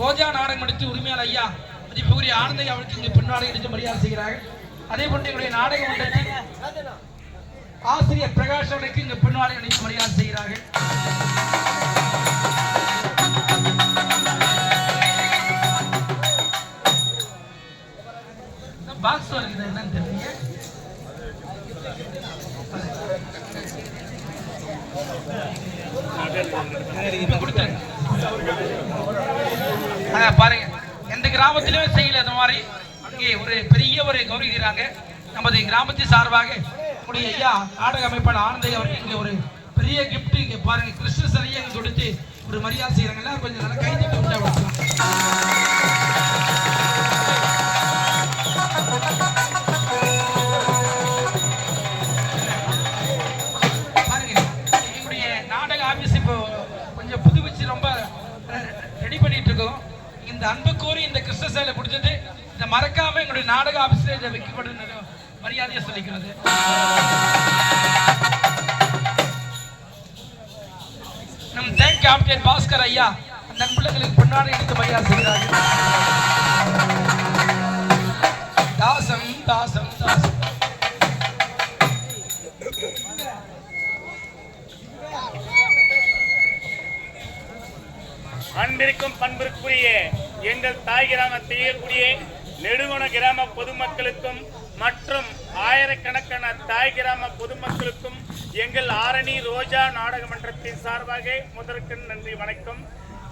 ரோஜா நாடகம் நடித்து உரிமையாளர் ஐயா மதிப்புக்குரிய ஆனந்தை அவருக்கு இங்கு பின்னாடி எடுத்து மரியாதை செய்கிறார்கள். அதே போன்று எங்களுடைய நாடக மன்றத்தில் ஆசிரியர் பிரகாஷ் அவருக்கு இங்கு பின்னாடி அளித்து மரியாதை செய்கிறார்கள். பாக்ஸ் வருகிறது என்னன்னு தெரியல இப்ப பாருங்க. எந்த கிராமத்திலுமே செய்யல இந்த மாதிரி. அங்கே ஒரு பெரிய ஒரு கௌரவிக்கிறாங்க நமது கிராமத்தின் சார்பாக நம்முடைய ஐயா நாடக அமைப்பாளர் ஆனந்தை அவருக்கு இங்கே ஒரு பெரிய கிஃப்ட் இங்கே பாருங்க. கிருஷ்ண சிலையை கொடுத்து ஒரு மரியாதை செய்யறாங்க. எல்லாரும் கொஞ்சம் நல்லா கை தட்டி விட்டா இருக்கோம் இந்த அன்பு கூறி இந்த கிருஷ்ண சேலை கொடுத்தது இதை மறக்காம எங்களுடைய நாடக ஆபீஸ்ல இதை வைக்கப்படும் மரியாதையை சொல்லிக்கிறது. நம் தேங்க் கேப்டன் பாஸ்கர் ஐயா அந்த அன்புள்ளங்களுக்கு பின்னாடி எடுத்து மரியாதை செய்கிறார்கள். அன்பிற்கும் பண்பிற்குரிய எங்கள் தாய் கிராமத்தை இயக்கூடிய நெடுகுண கிராம பொதுமக்களுக்கும் மற்றும் ஆயிரக்கணக்கான தாய் கிராம பொதுமக்களுக்கும் எங்கள் ஆரணி ரோஜா நாடக மன்றத்தின் சார்பாக முதற்கு நன்றி வணக்கம்.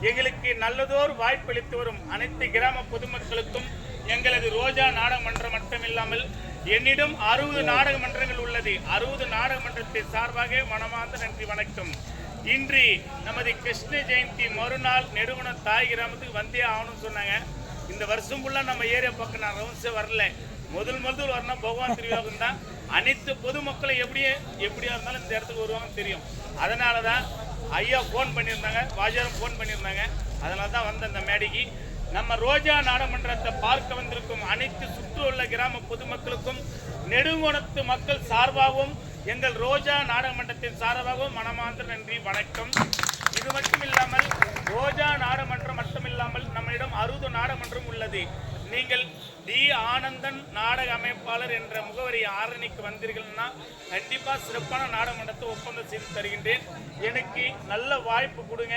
எங்களுக்கு நல்லதோர் வாய்ப்பளித்து வரும் அனைத்து கிராம பொதுமக்களுக்கும் எங்களது ரோஜா நாடக மன்றம் மட்டுமில்லாமல் என்னிடம் அறுபது நாடக மன்றங்கள் உள்ளது. அறுபது நாடக மன்றத்தின் சார்பாக மனமார்ந்த நன்றி வணக்கம். இன்று நமது கிருஷ்ண ஜெயந்தி மறுநாள் நெடுகுண தாய் கிராமத்துக்கு வந்தே ஆகணும்னு சொன்னாங்க. இந்த வருஷம் ஃபுல்லாக நம்ம ஏரியா பக்கம் நான் ரவுண்ட்ஸே வரல. முதல் முதல் வரணும் பகவான் திருவிழாவுக்கு தான். அனைத்து பொதுமக்களை எப்படியே எப்படியா இருந்தாலும் இந்த இடத்துக்கு வருவாங்கன்னு தெரியும். அதனால தான் ஐயா ஃபோன் பண்ணியிருந்தாங்க வாஜாரும் ஃபோன் பண்ணியிருந்தாங்க. அதனால தான் வந்த இந்த மேடைக்கு. நம்ம ரோஜா நாடமன்றத்தை பார்க்க வந்திருக்கும் அனைத்து சுற்றுள்ள கிராம பொதுமக்களுக்கும் நெடுங்குணத்து மக்கள் சார்பாகவும் எங்கள் ரோஜா நாடகமன்றத்தின் சார்பாகவும் மனமார்ந்த நன்றி வணக்கம். இது மட்டும் இல்லாமல் ரோஜா நாடகமன்றம் மட்டும் இல்லாமல் நம்மிடம் அறுபது நாடகமன்றம் உள்ளது. நீங்கள் டி ஆனந்தன் நாடக அமைப்பாளர் என்ற முகவரி ஆரணிக்கு வந்தீர்கள்னா கண்டிப்பாக சிறப்பான நாடகமன்றத்தை ஒப்பந்தம் செய்து தருகின்றேன். எனக்கு நல்ல வாய்ப்பு கொடுங்க.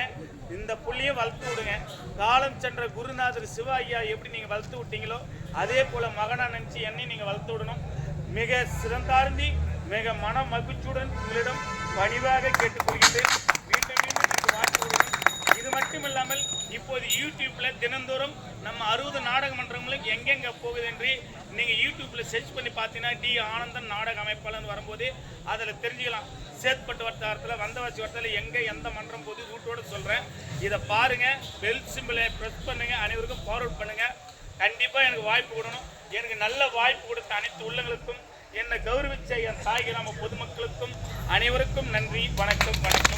இந்த புள்ளியை வளர்த்து விடுங்க. காலம் சென்ற குருநாதர் சிவ ஐயா எப்படி நீங்கள் வளர்த்து விட்டீங்களோ அதே போல் மகனா நினச்சி என்னை நீங்கள் வளர்த்து விடணும். மிக சிறந்தார்ந்தி மிக மன மகிழ்ச்சியுடன் உங்களிடம் பணிவாக கேட்டுக்கொள்கின்றேன். மீண்டும் மீண்டும் எனக்கு இது மட்டுமில்லாமல் இப்போது யூடியூப்ல தினந்தோறும் நம்ம அறுபது நாடக மன்றங்களும் எங்கெங்க போகுது என்று நீங்க யூடியூப்ல சர்ச் பண்ணி பார்த்தீங்கன்னா டி ஆனந்தன் நாடக அமைப்பாளர்னு வரும்போது அதில் தெரிஞ்சுக்கலாம். சேத்பட்டு வட்டாரத்தில் வந்தவாசி வட்டாரத்தில் எங்கே எந்த மன்றம் போது வீட்டோடு சொல்கிறேன் இதை பாருங்கள் பெல் சிம்பிளை ப்ரெஸ் பண்ணுங்கள் அனைவருக்கும் ஃபார்வர்ட் பண்ணுங்கள் கண்டிப்பாக எனக்கு வாய்ப்பு கொடுக்கணும். எனக்கு நல்ல வாய்ப்பு கொடுத்த அனைத்து உள்ளங்களுக்கும் என்னை கௌரவிச்ச என் தாய் கிராம பொதுமக்களுக்கும் அனைவருக்கும் நன்றி வணக்கம் வணக்கம்.